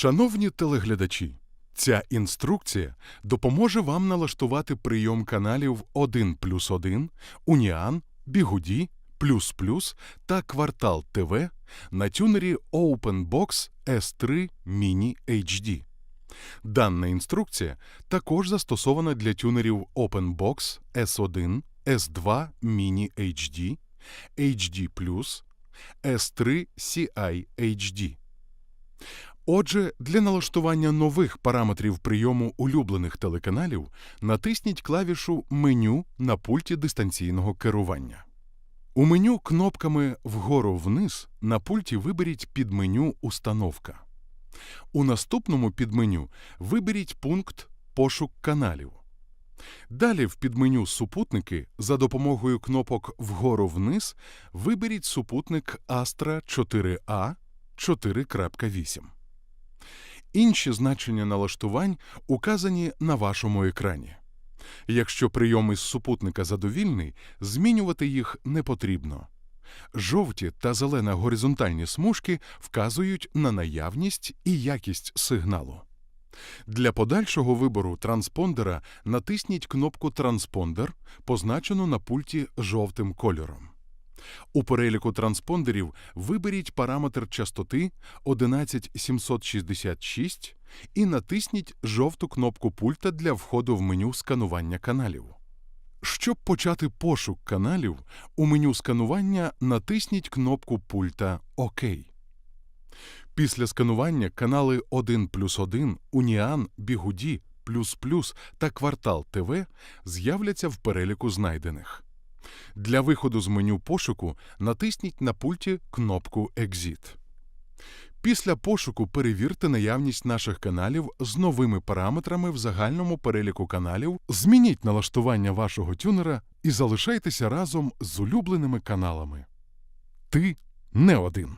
Шановні телеглядачі, ця інструкція допоможе вам налаштувати прийом каналів 1 плюс 1, Уніан, Бігуді, Плюс Плюс та Квартал ТВ на тюнері OpenBox S3 Mini HD. Дана інструкція також застосована для тюнерів OpenBox S1, S2 Mini HD, HD+, S3 CI HD. Отже, для налаштування нових параметрів прийому улюблених телеканалів натисніть клавішу Меню на пульті дистанційного керування. У меню кнопками вгору-вниз на пульті виберіть підменю Установка. У наступному підменю виберіть пункт Пошук каналів. Далі в підменю Супутники за допомогою кнопок вгору-вниз виберіть супутник Astra 4A 4.8. Інші значення налаштувань указані на вашому екрані. Якщо прийом із супутника задовільний, змінювати їх не потрібно. Жовті та зелена горизонтальні смужки вказують на наявність і якість сигналу. Для подальшого вибору транспондера натисніть кнопку Транспондер, позначену на пульті жовтим кольором. У переліку транспондерів виберіть параметр частоти 11766 і натисніть жовту кнопку пульта для входу в меню сканування каналів. Щоб почати пошук каналів, у меню сканування натисніть кнопку пульта ОК. Після сканування канали 1 плюс 1, Уніан, Бігуді, Плюс Плюс та Квартал ТВ з'являться в переліку знайдених. Для виходу з меню пошуку натисніть на пульті кнопку Exit. Після пошуку перевірте наявність наших каналів з новими параметрами в загальному переліку каналів, змініть налаштування вашого тюнера і залишайтеся разом з улюбленими каналами. Ти не один.